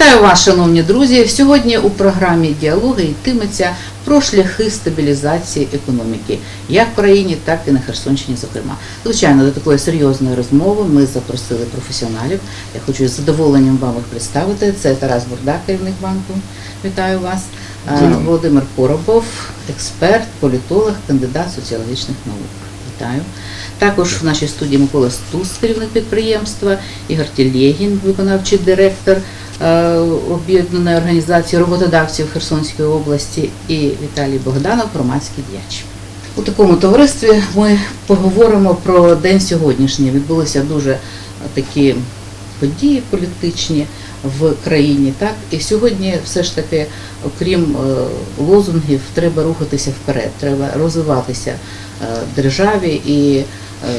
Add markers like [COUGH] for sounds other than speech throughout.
Вітаю вас, шановні друзі. Сьогодні у програмі діалоги йтиметься про шляхи стабілізації економіки, як в країні, так і на Херсонщині. Зокрема, звичайно, до такої серйозної розмови ми запросили професіоналів. Я хочу з задоволенням вам їх представити. Це Тарас Бурдак, керівник банку. Вітаю вас. Дякую. Володимир Поробов, експерт, політолог, кандидат соціологічних наук. Вітаю. Також в нашій студії Микола Стус, керівник підприємства, Ігор Тілєгін, виконавчий директор об'єднаної організації роботодавців Херсонської області, і Віталій Богданов, громадський діяч. У такому товаристві ми поговоримо про день сьогоднішній. Відбулися дуже е, такі події політичні в країні. Так і сьогодні, все ж таки, окрім е, лозунгів, треба рухатися вперед, треба розвиватися е, державі, і е,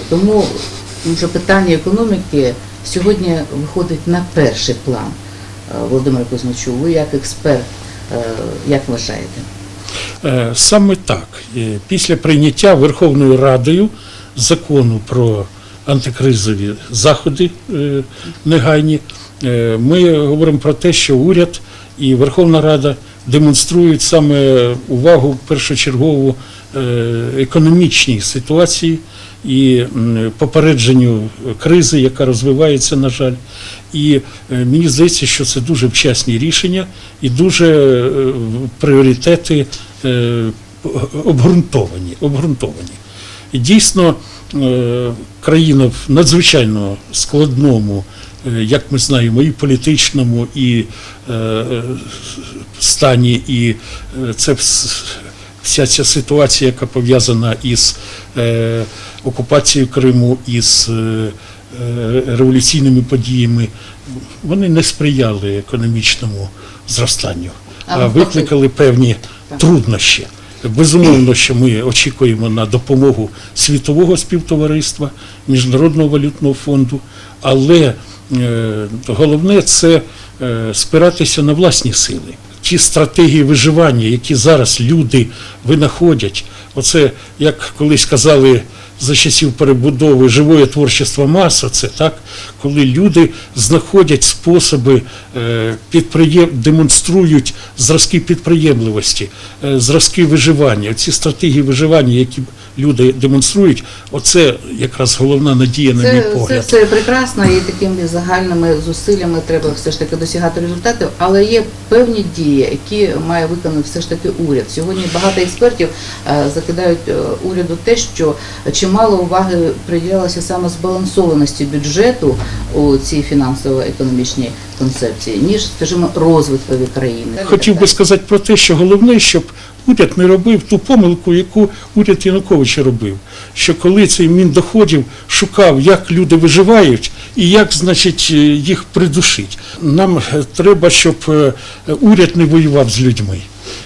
тому вже питання економіки сьогодні виходить на перший план. Е, Володимир Кузьмичу, ви як експерт, е, як вважаєте? Е, Саме так. Після прийняття Верховною Радою закону про антикризові заходи негайні, ми говоримо про те, що уряд і Верховна Рада демонструють саме увагу першочергову економічній ситуації і попередженню кризи, яка розвивається, на жаль. І е, мені здається, що це дуже вчасні рішення і дуже е, пріоритети е, обґрунтовані. обґрунтовані. Дійсно е, країна в надзвичайно складному, е, як ми знаємо, і політичному, і е, е, стані, і е, це вся ця ситуація, яка пов'язана із е, окупацією Криму, із е, е, революційними подіями, вони не сприяли економічному зростанню, А а викликали певні труднощі. Безумовно, що ми очікуємо на допомогу світового співтовариства, Міжнародного валютного фонду, але е, головне це е, спиратися на власні сили. Ті стратегії виживання, які зараз люди винаходять, оце як колись казали за часів перебудови живое творчество маса, це так, коли люди знаходять способи е, підприєм... демонструють зразки підприємливості, е, зразки виживання. Ці стратегії виживання, які люди демонструють, оце якраз головна надія, на мій Це, це прекрасно, і такими загальними зусиллями треба все ж таки досягати результатів, але є певні дії, які має виконати все ж таки уряд. Сьогодні багато експертів е, закидають уряду те, що чимало уваги приділялося саме збалансованості бюджету у цій фінансово-економічній концепції, ніж, скажімо, розвиткові країни. Хотів би сказати про те, що головне, щоб уряд не робив ту помилку, яку уряд Януковича робив. Що коли цей міндоходів шукав, як люди виживають і як, значить, е, їх придушить. Нам е, треба, щоб е, уряд не воював з людьми,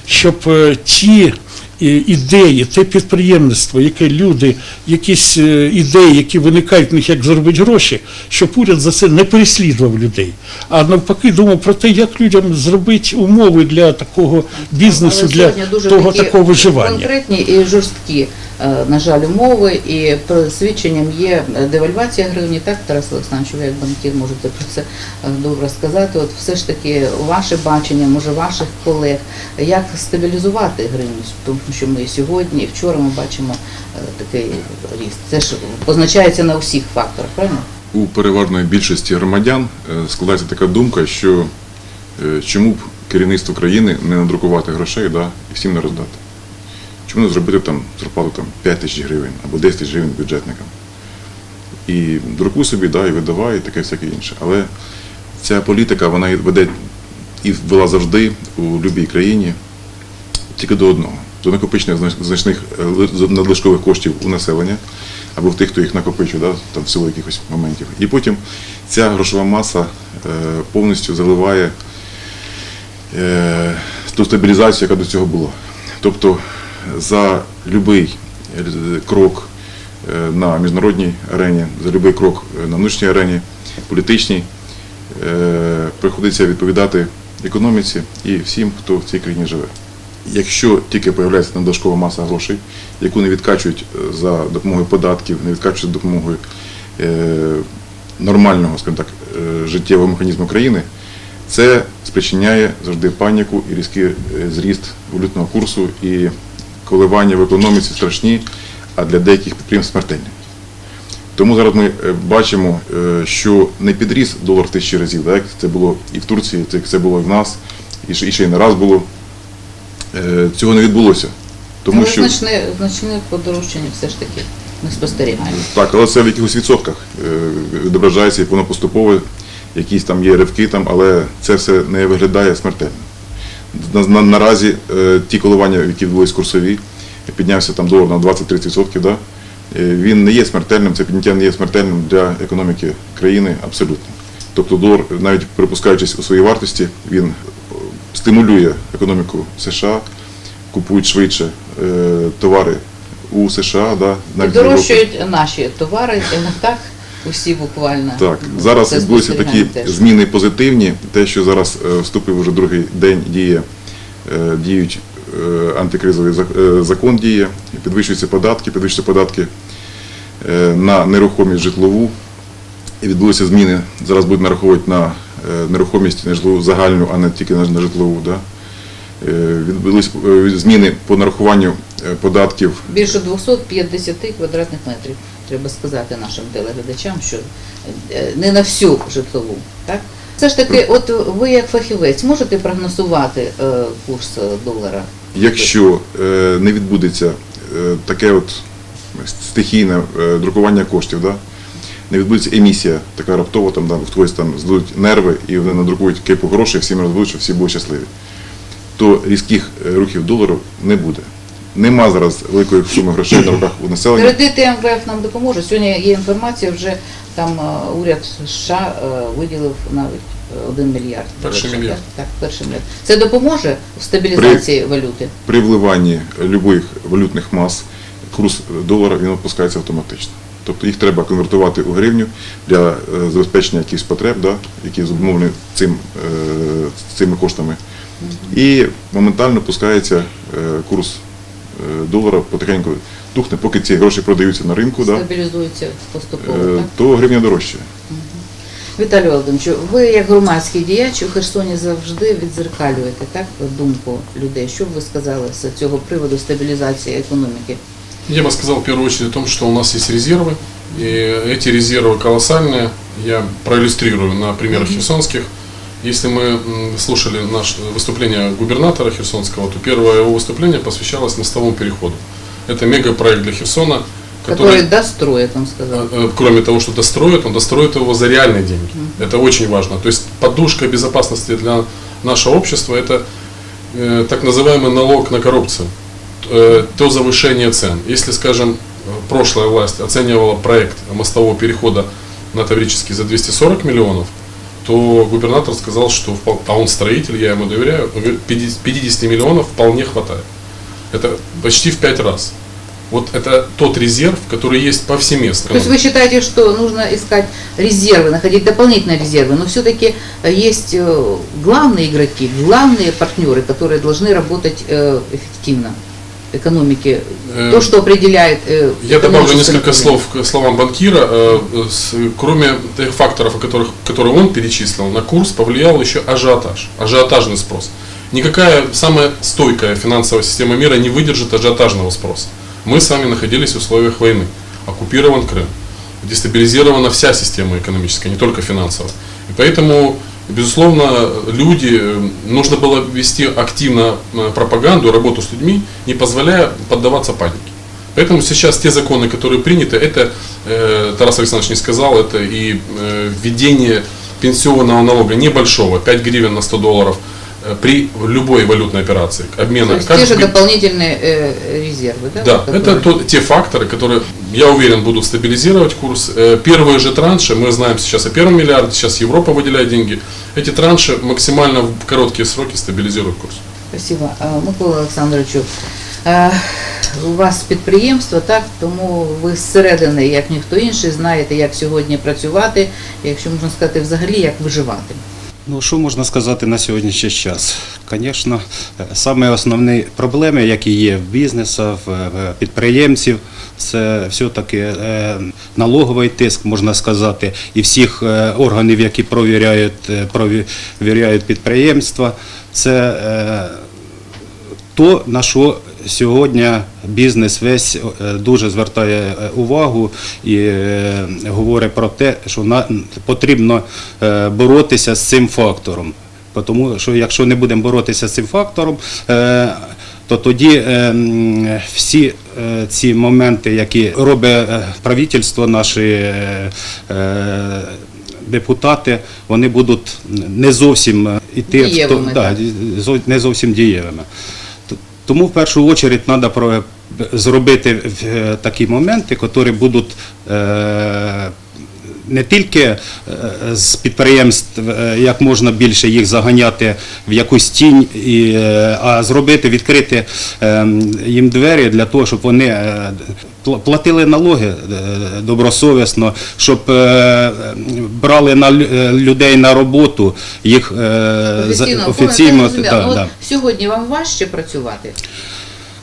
щоб ті ідеї, те підприємництво, яке люди, якісь е, ідеї, які виникають в них, як заробити гроші, щоб уряд за це не переслідував людей, а навпаки думав про те, як людям зробити умови для такого бізнесу, для того такого виживання. Конкретні і жорсткі, е, на жаль, умови, і свідченням є е, девальвація гривні. Так, Тарас Олександрович, ви як банкір можете про це е, добре сказати. От все ж таки, ваше бачення, може, ваших колег, як стабілізувати гривню, тому що ми сьогодні, і вчора ми бачимо е, такий ріст. Це ж позначається на усіх факторах, правильно? у переважної більшості громадян е, складається така думка, що е, чому б керівництву країни не надрукувати грошей да, і всім не роздати. Чому не зробити там зарплату там, 5 тисяч гривень або 10 тисяч гривень бюджетникам. І друкуй собі, да, і видавай, і таке всяке інше. Але ця політика вона веде і вела завжди у будь-якій країні тільки до одного до накопичення значних е, надлишкових коштів у населення або в тих, хто їх накопичує, да, там в силу якихось моментів. І потім ця грошова маса е, повністю заливає е, ту стабілізацію, яка до цього була. Тобто за будь-який крок на міжнародній арені, за будь-який крок на внутрішній арені, політичній, приходиться відповідати економіці і всім, хто в цій країні живе. Якщо тільки з'являється надлишкова маса грошей, яку не відкачують е, за допомогою податків, не відкачують за допомогою е, нормального, скажімо так, е, життєвого механізму країни, Це спричиняє завжди паніку і різкий зріст валютного курсу і коливання в економіці страшні, а для деяких підприємств смертельні. Тому зараз ми бачимо, що не підріс долар тисячі разів, так, це було і в Турції, це, було і в нас, і ще й не раз було. Е, Цього не відбулося. Тому Але що значне, значне подорожчання все ж таки ми спостерігаємо. так, але це в якихось відсотках е, відображається, як воно поступово, якісь там є ривки, там, але це все не виглядає смертельно. На, на, наразі е, ті коливання, які відбулись курсові, піднявся там долар на 20-30%, да, е, він не є смертельним, це підняття не є смертельним для економіки країни абсолютно. Тобто долар, навіть припускаючись у своїй вартості, він стимулює економіку США, купують швидше е, товари у США, да, навіть. Дорожчають наші товари, так усі буквально. Так, зараз відбулися такі теж. зміни позитивні. Те, що зараз е, вступив вже другий день діє, е, діють е, антикризовий закон діє, підвищуються податки, підвищуються податки е, на нерухомість житлову. І відбулися зміни. Зараз будуть нараховувати на нерухомість на житлову загальну, а не тільки на, житлову. Да? Е, Відбулися е, зміни по нарахуванню е, податків Більше 250 квадратних метрів, треба сказати нашим телеглядачам, що е, не на всю житлову. Так? Все ж таки, от ви як фахівець можете прогнозувати е, курс е, долара? Якщо е, не відбудеться е, таке от стихійне е, друкування коштів, да? Не відбудеться емісія така раптова, там, да, в когось там здадуть нерви і вони надрукують кипу грошей, всім роздадуть, щоб всі були щасливі, то різких е, рухів долару не буде. Нема зараз великої суми грошей на руках у населення. Кредити МВФ нам допоможе. Сьогодні є інформація, вже там е, уряд США е, виділив навіть е, 1 мільярд. Перший доларів, мільярд. Так, так, перший мільярд. Це допоможе в стабілізації валюти? При вливанні любих валютних мас курс долара він опускається автоматично. Тобто їх треба конвертувати у гривню для е, забезпечення якихось потреб, да, які зумовлені цим, е, цими коштами. І моментально пускається е, курс е, долара потихеньку тухне, поки ці гроші продаються на ринку, да, поступово. так? то гривня дорожчає. Віталій Володимирович, ви як громадський діяч у Херсоні завжди відзеркалюєте так думку людей. Що б ви сказали з цього приводу стабілізації економіки? Я бы сказал в первую очередь о том, что у нас есть резервы, и эти резервы колоссальные. Я проиллюстрирую на примерах херсонских. Если мы слушали наше выступление губернатора Херсонского, то первое его выступление посвящалось мостовому переходу. Это мегапроект для Херсона, Который достроит, он сказал. Э, э, кроме того, что достроит, он достроит его за реальные деньги. Это очень важно. То есть подушка безопасности для нашего общества – это э, так называемый налог на коррупцию, то завышение цен. Если, скажем, э, прошлая власть оценивала проект мостового перехода на Таврический за 240 миллионов, то губернатор сказал, что, а он строитель, я ему доверяю, он говорит, 50 50 миллионов вполне хватает. Это почти в 5 раз. Вот это тот резерв, который есть повсеместно. То есть вы считаете, что нужно искать резервы, находить дополнительные резервы, но все-таки есть э, главные игроки, главные партнеры, которые должны работать э, эффективно в экономике. Э, То, что определяет э, Я добавлю несколько слов к словам банкира. Э, с- Кроме тех факторов, о которых, которые он перечислил, на курс повлиял еще ажиотаж, ажиотажный спрос. Никакая самая стойкая финансовая система мира не выдержит ажиотажного спроса. Мы с вами находились в условиях войны. Оккупирован Крым. Дестабилизирована вся система экономическая, не только финансовая. И поэтому, безусловно, люди, э, нужно было вести активно э, пропаганду, работу с людьми, не позволяя поддаваться панике. Поэтому сейчас те законы, которые приняты, это, э, Тарас Александрович не сказал, это и э, введение пенсионного налога небольшого, 5 гривен на 100 долларов э, при любой валютной операции, обмена. То есть как те же при- дополнительные э, резервы, да? да, вот это которые- то- те факторы, которые, я уверен, будут стабилизировать курс. Э, Первые же транши, мы знаем сейчас о первом миллиарде, сейчас Европа выделяет деньги. Эти транши максимально в короткие сроки стабилизируют курс. Спасибо. А, Микола Олександровичу, е, у вас підприємство, так, тому ви зсередини, як ніхто інший, знаєте, як сьогодні працювати, якщо можна сказати, взагалі, як виживати. Ну, що можна сказати на сьогоднішній час? Звісно, саме основні проблеми, які є в бізнесу, в підприємців, це все-таки е, налоговий тиск, можна сказати, і всіх е, органів, які провіряють, е, провіряють підприємства. Це то, на що сьогодні бізнес весь е, дуже звертає е, увагу і е, говорить про те, що потрібно боротися з цим фактором. Тому що якщо не будемо боротися з цим фактором, то тоді всі ці моменти, які робить правительство, наші депутати, вони будуть не зовсім іти да, не зовсім дієвими. Тому в першу чергу треба зробити е, такі моменти, які будуть е, не тільки е, з підприємств е, як можна більше їх заганяти в якусь тінь, е, а зробити, відкрити е, їм двері для того, щоб вони платили налоги добросовісно, щоб брали на лю- людей на роботу, їх Офіційно, офіційно да. Сьогодні вам важче працювати?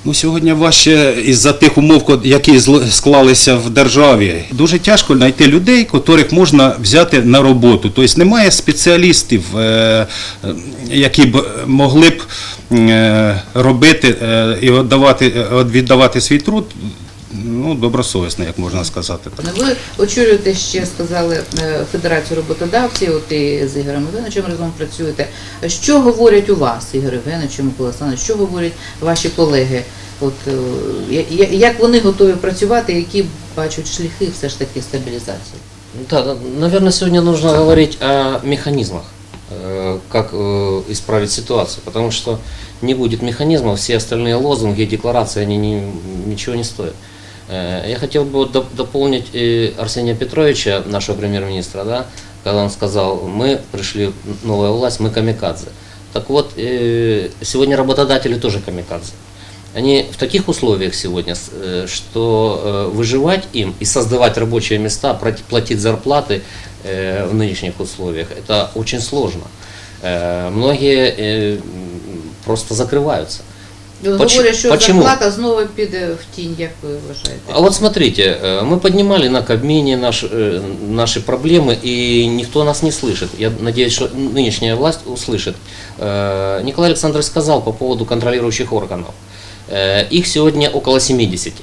Ну, сьогодні важче із-за тих умов, які склалися в державі. Дуже тяжко знайти людей, котрих можна взяти на роботу. Тобто немає спеціалістів, е, е, які б могли б е, робити е, і віддавати, е, віддавати свій труд ну, добросовісно, як можна сказати. Ну, Ви очолюєте ще, сказали, е, Федерацію роботодавців, от і з Ігорем Євгеновичем разом працюєте. Що говорять у вас, Ігор Євгенович, Микола Олександрович, що говорять ваші колеги? От, е, я- я- як вони готові працювати, які бачать шляхи все ж таки стабілізації? Да, да, наверное, сегодня нужно говорить о механизмах, э, как э, исправить ситуацию, потому что не будет механизмов, все остальные лозунги, декларации, они не- ничего не стоят. Э, Я хотел бы дополнить Арсения Петровича, нашего премьер-министра, да, когда он сказал, мы пришли, новая власть, мы камикадзе. Так вот, э, сегодня работодатели тоже камикадзе. Они в таких условиях сегодня, э, что выживать им и создавать рабочие места, платить зарплаты в нынешних условиях, это очень сложно. Многие просто закрываются. Поч- Поч- Говорять, що почему? зарплата знову піде в тінь, як ви вважаєте? А вот смотрите, э, мы поднимали на Кабмине наш, э, наши проблемы, и никто нас не слышит. Я надеюсь, что нынешняя власть услышит. Э, Николай Александрович сказал по поводу контролирующих органов. Э, Их сегодня около 70.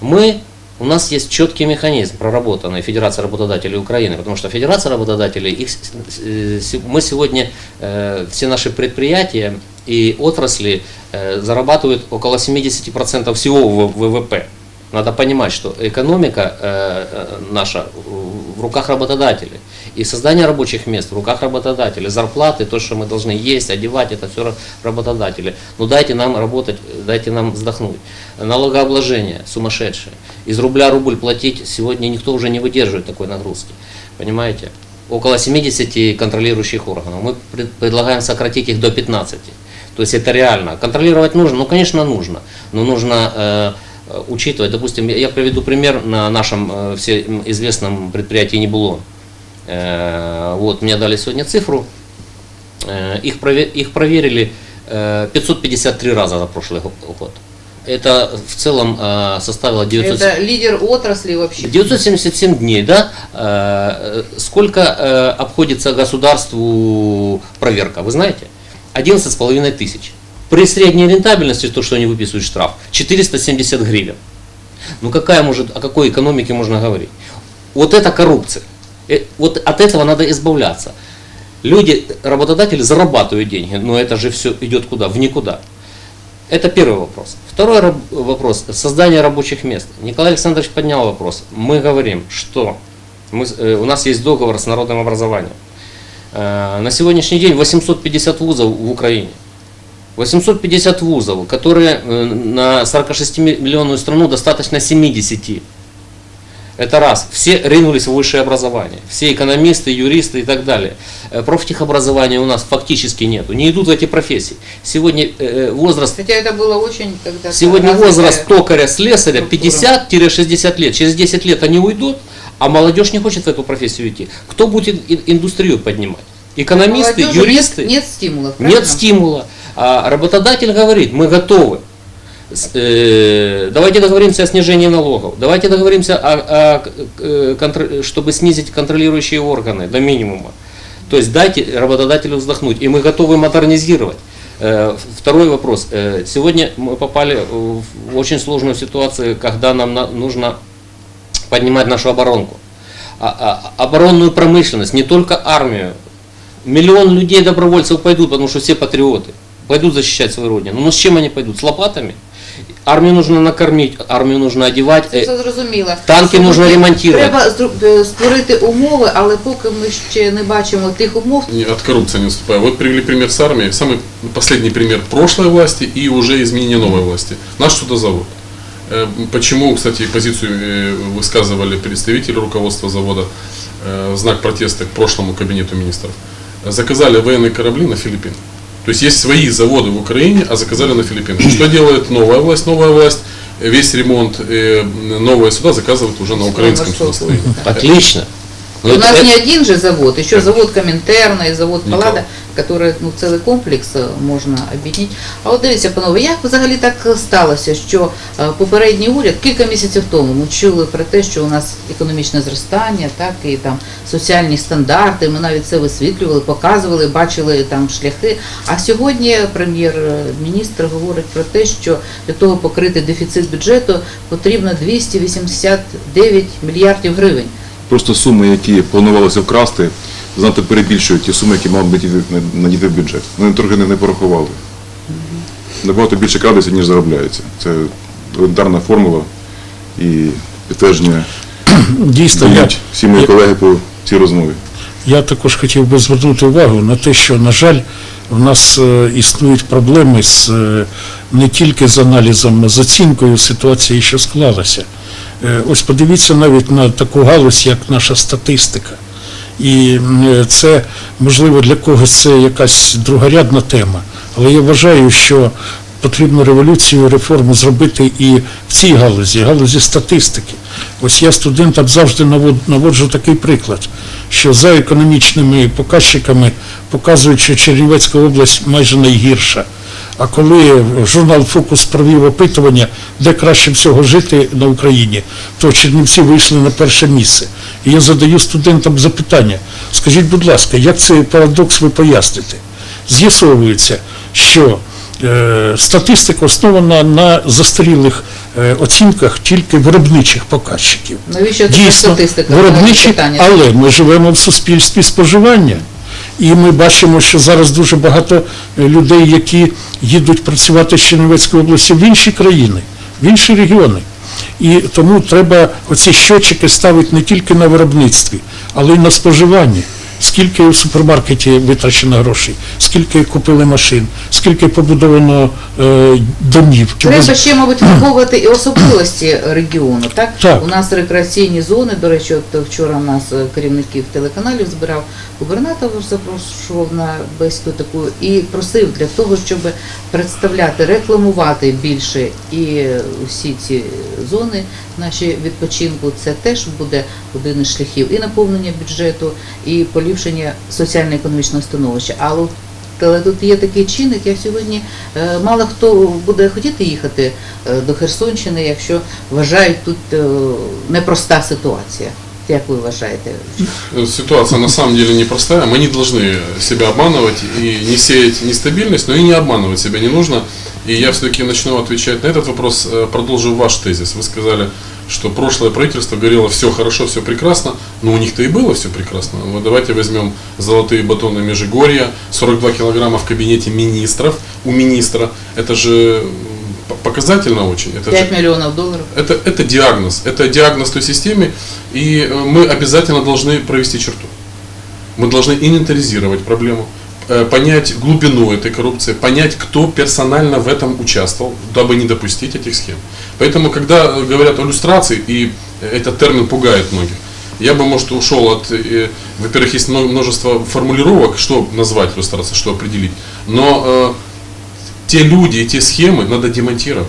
Мы, у нас есть четкий механизм, проработанный Федерация работодателей Украины, потому что Федерация работодателей, их, э, мы сегодня, э, все наши предприятия и отрасли э, зарабатывают около 70% всего ВВП. Надо понимать, что экономика наша в руках работодателей. И создание рабочих мест в руках работодателей. Зарплаты, то, что мы должны есть, одевать, это все работодатели. Но дайте нам работать, дайте нам вздохнуть. Налогообложение сумасшедшее. Из рубля рубль платить сегодня никто уже не выдерживает такой нагрузки. Понимаете? Около 70 контролирующих органов. Мы пред- предлагаем сократить их до 15. То есть это реально. Контролировать нужно? Ну, конечно, нужно. Но нужно э, э, учитывать, допустим, я- приведу пример на нашем э, всем известном предприятии Небулон. Э, Вот, мне дали сегодня цифру, Э, их, прове- их проверили э, 553 раза за прошлый го- год. Это в целом э, составило 900... Це лідер отраслі вообще. 977 дней, да? Э, Сколько э, обходится государству проверка, вы знаете? 11,5 тысяч. При средней рентабельности, то, что они выписывают штраф, 470 гривен. Ну какая может, о какой экономике можно говорить? Вот это коррупция. Э, Вот от этого надо избавляться. Люди, работодатели зарабатывают деньги, но это же все идет куда? В никуда. Это первый вопрос. Второй вопрос – создание рабочих мест. Николай Александрович поднял вопрос. Мы говорим, что мы, э, у нас есть договор с народным образованием. Э, На сегодняшний день 850 вузов в Украине. 850 вузов, которые на 46-миллионную страну достаточно 70. Это раз. Все ринулись в высшее образование. Все экономисты, юристы и так далее. Э, Профтехобразования у нас фактически нету. Не идут в эти профессии. Сегодня э, возраст Хотя это было очень когда Сегодня возраст токаря, слесаря 50-60 лет. Через 10 лет они уйдут, а молодежь не хочет в эту профессию идти. Кто будет ин- индустрию поднимать? Экономисты, юристы. Нет, нет стимулов, Нет стимула. А работодатель говорит, мы готовы. Э, Давайте договоримся о снижении налогов. Давайте договоримся, о, о, э, чтобы снизить контролирующие органы до минимума. То есть дайте работодателю вздохнуть, и мы готовы модернизировать. Э, Второй вопрос. Сегодня мы попали в очень сложную ситуацию, когда нам на- нужно поднимать нашу оборонку. А- а- Оборонную промышленность, не только армию. Миллион людей добровольцев пойдут, потому что все патриоты. Пойдут защищать свою родину. Ну с чем они пойдут? С лопатами? Армию нужно накормить, армию нужно одевать. Це Э, все зрозуміло. Танки Сьогодні нужно ремонтувати. Треба зру- е, створити умови, але поки ми ще не бачимо тих умов, Не, От коррупции не отступая. Вот привели пример с армией. Самый последний пример прошлой власти и уже изменение новой власти. Наш судозавод. Э, Почему, кстати, позицию э, высказывали представители руководства завода э, в знак протеста к прошлому кабинету министров? Заказали военные корабли на Филиппины. То есть есть свои заводы в Украине, а заказали на Филиппинах. Что делает новая власть? Новая власть весь ремонт, э, новые суда заказывает уже на украинском Морского судостроении. Отлично. Но у это- нас это- не один же завод, еще Конечно. завод Коминтерна и завод Никого. Паллада, который ну, цілий комплекс е, можна об'єднати. А от дивіться, панове, як взагалі так сталося, що е, попередній уряд кілька місяців тому ми чули про те, що у нас економічне зростання, так і там соціальні стандарти. Ми навіть це висвітлювали, показували, бачили там шляхи. А сьогодні прем'єр-міністр говорить про те, що для того покрити дефіцит бюджету потрібно 289 мільярдів гривень. Просто суми, які планувалося вкрасти, знато перебільшують ті суми, які мали б надійти- надійти в бюджет. Вони трохи не, не порахували. Набагато більше крадеться, ніж заробляється. Це елементарна формула і підтвердження [CLEARS THROAT] Дійсно, я, всі мої я- колеги по цій розмові. Я також хотів би звернути увагу на те, що, на жаль, в нас е, існують проблеми з е, не тільки з аналізом, а з оцінкою ситуації, що склалася. Е, Ось подивіться навіть на таку галузь, як наша статистика. І е, це, можливо, для когось це якась другорядна тема, але я вважаю, що потрібно революцію, реформу зробити і в цій галузі, галузі статистики. Ось я студентам завжди наводжу такий приклад, що за економічними показчиками показують, що Чернівецька область майже найгірша. А коли журнал Фокус провів опитування, де краще всього жити на Україні, то Чернівці вийшли на перше місце. І я задаю студентам запитання: скажіть, будь ласка, як цей парадокс ви поясните? З'ясовується, що статистика основана на застарілих е, оцінках тільки виробничих показчиків. Навіщо Дійсно, статистика? виробничі, але ми живемо в суспільстві споживання. І ми бачимо, що зараз дуже багато е, людей, які їдуть працювати з Чернівецької області в інші країни, в інші регіони. І тому треба оці щочики ставити не тільки на виробництві, але й на споживанні. Скільки в супермаркеті витрачено грошей, скільки купили машин, скільки побудовано е, домів. Треба ще, мабуть, враховувати і особливості регіону. Так? Так. у нас рекреаційні зони. До речі, от вчора нас е, керівників телеканалів збирав губернатор, запрошував на бесіду таку і просив для того, щоб представляти, рекламувати більше і усі ці зони наші відпочинку. Це теж буде один із шляхів і наповнення бюджету, і поліпшення соціально-економічного становища. Але але тут є такий чинник, як сьогодні е, мало хто буде хотіти їхати е, до Херсонщини, якщо вважають тут е, непроста ситуація. Як ви вважаєте? Э, Ситуация на самом деле непростая. Мы не должны себя обманывать и не сеять нестабильность, но и не обманывать себя не нужно. И я все-таки начну отвечать на этот вопрос, э, продолжу ваш тезис. Вы сказали, что прошлое правительство говорило все хорошо, все прекрасно, но у них-то и было все прекрасно. Вот давайте возьмем золотые батоны Межигорья, 42 килограмма в кабинете министров, у министра. Это же м, п- показательно очень. Это же 5 мільйонів доларів. это, это диагноз. Это диагноз той системе, и э, мы обязательно должны провести черту. Мы должны инвентаризировать проблему, э, понять глубину этой коррупции, понять, кто персонально в этом участвовал, дабы не допустить этих схем. Поэтому, когда э, говорят о люстрации, и этот термин пугает многих, я бы, может, ушел от... э, Во-первых, есть мно- множество формулировок, что назвать люстрацией, что определить. Но э, те люди и те схемы надо демонтировать.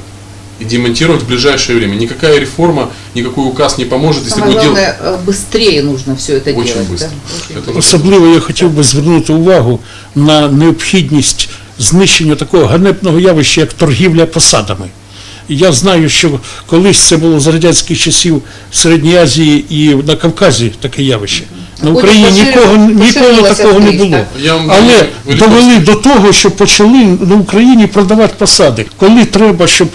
и демонтировать в ближайшее время. Никакая реформа, никакой указ не поможет, если Самое будет делать... главное, э, быстрее нужно все это Очень делать. быстро. да? Очень Это Особливо я хотів би звернути увагу на необхідність знищення такого ганебного явища, як торгівля посадами. Я знаю, що колись це було з радянських часів в Середній Азії і на Кавказі таке явище. На Україні нікого, ніколи такого не було. Але довели до того, що почали на Україні продавати посади. Коли треба, щоб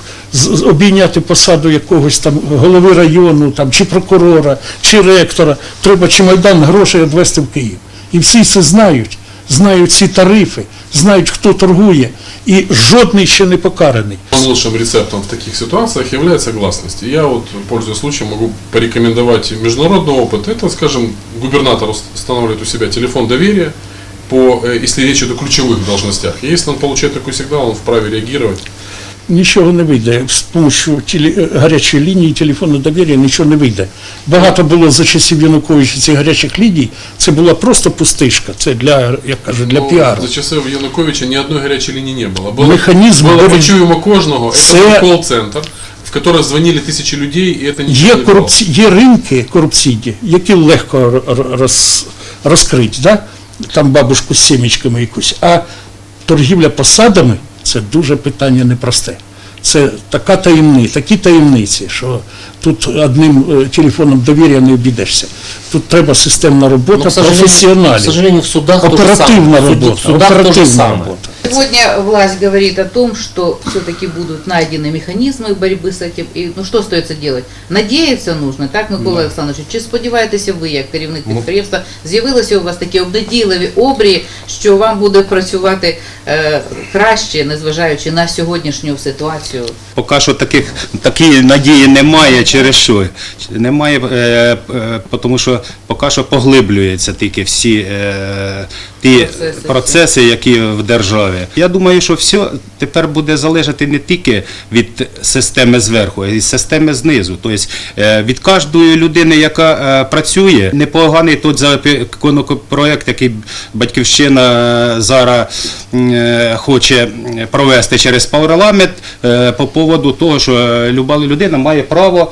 обійняти посаду якогось там голови району, там, чи прокурора, чи ректора, треба чи майдан грошей відвести в Київ. І всі це знають, знають ці тарифи, знають, хто торгує, і жодний ще не покараний. Лучшим рецептом в таких ситуациях является гласность. И я вот, пользуясь случаем, могу порекомендовать международный опыт. Это, скажем, губернатор ус- устанавливает у себя телефон доверия, по, э, если речь идет о ключевых должностях. И если он получает такой сигнал, он вправе реагировать. Нічого не вийде. З допомогою теле- гарячої лінії телефонного довір'я нічого не вийде. Багато було за часів Януковича цих гарячих ліній. Це була просто пустишка. Це для, як кажуть, для Ну, піару. За часов Януковича ни одной горячей линии не было. Было, Механізм было боротьби- почуємо кожного. Це- Это был колл-центр, в который звонили тысячи людей, и это ничего Є, не давало. корупці... є ринки корупційні, які легко р- р- роз... розкрити, да? там бабушку з сімечками якусь. А торгівля посадами це дуже питання непросте. Це така таємниця, такі таємниці, що тут одним е, телефоном довір'я не обійдешся. Тут треба системна робота к професіоналів. в судах Оперативна робота, оперативна робота. Сегодня власть говорит о том, что все-таки будут найдены механизмы борьбы с этим. И ну что остается делать? Надеяться нужно, так, Микола Олександрович? Чи сподіваєтеся ви, як керівник підприємства, з'явилися у вас такі обнадійливі обрії, що вам буде працювати е, краще, незважаючи на сьогоднішню ситуацію? Поки що таких такої надії немає, через що? Немає, е, е, тому що поки що поглиблюються тільки всі е, ті Процеси. процеси, які в державі. Я думаю, що все тепер буде залежати не тільки від системи зверху, а й системи знизу. Тобто е, від кожної людини, яка е, працює, непоганий тут законопроект, який батьківщина е, зараз хоче провести через парламент по поводу того, що люба людина має право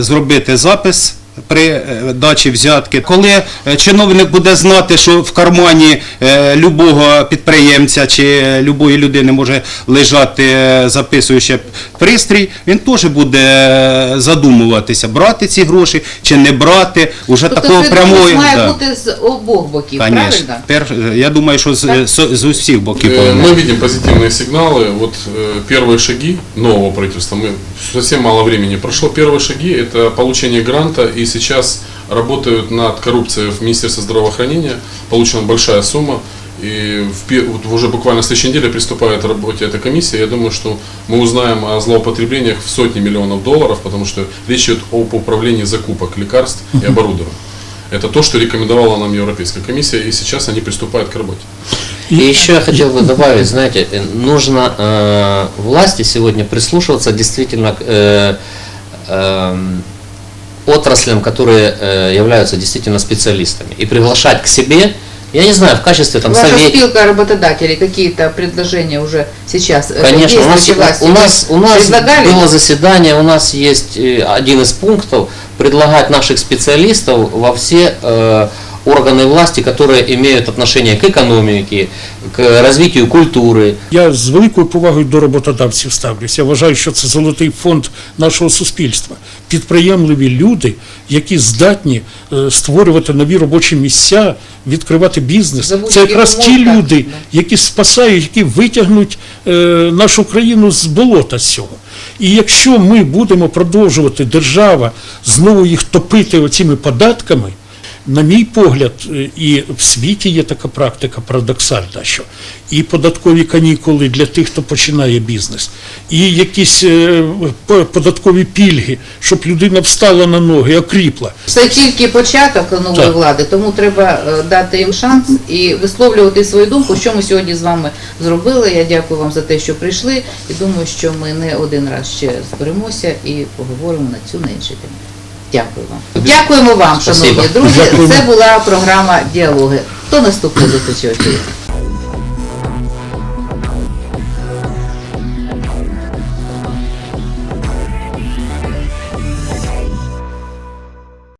зробити запис При е, дачі взятки, коли е, чиновник буде знати, що в кармані е, любого підприємця чи любої людини може лежати е, записуючи пристрій, він теж буде е, задумуватися, брати ці гроші чи не брати. Уже Тобто такого свідомість прямої має да. бути з обох боків, Конечно. правильно? Пер- я думаю, що з, Так. з, з усіх боків Э, повинно. Мы видим позитивные сигналы. Вот э, первые шаги нового правительства, мы совсем мало времени прошло. Первые шаги это получение гранта, и сейчас работают над коррупцией в Министерстве здравоохранения. Получена большая сумма. И в, вот уже буквально на следующей неделе приступает к работе эта комиссия. Я думаю, что мы узнаем о злоупотреблениях в сотни миллионов долларов, потому что речь идет об управлении закупок лекарств и оборудования. Это то, что рекомендовала нам Европейская комиссия, и сейчас они приступают к работе. И еще я хотел бы добавить, знаете, э, нужно э, власти сегодня прислушиваться действительно к э, эм, отраслям, которые э, являются действительно специалистами, и приглашать к себе, я не знаю, в качестве там Ваша совет- спилка работодателей какие-то предложения уже сейчас э, Конечно, у нас, власти у нас, у нас предлагали? было заседание, у нас есть э, один из пунктов предлагать наших специалистов во все э, органы власти, которые имеют отношение к экономике, к развитию культуры, Я з великою повагою до роботодавців ставлюся. Я вважаю, що це золотий фонд нашого суспільства. Підприємливі люди, які здатні е, створювати нові робочі місця, відкривати бізнес. Це якраз ті люди, які спасають, які витягнуть е, нашу країну з болота цього. І якщо ми будемо продовжувати держава знову їх топити оціми податками. На мій погляд, е, і в світі є така практика парадоксальна, що і податкові канікули для тих, хто починає бізнес, і якісь е, податкові пільги, щоб людина встала на ноги, окріпла. Це тільки початок нової Так. влади, тому треба е, дати їм шанс і висловлювати свою думку, що ми сьогодні з вами зробили. Я дякую вам за те, що прийшли, і думаю, що ми не один раз ще зберемося і поговоримо на цю на інші теми. Дякую вам. Дякуємо вам, Спасибо. шановні друзі. Дякуємо. Це була програма Діалоги. До наступного зустрічі.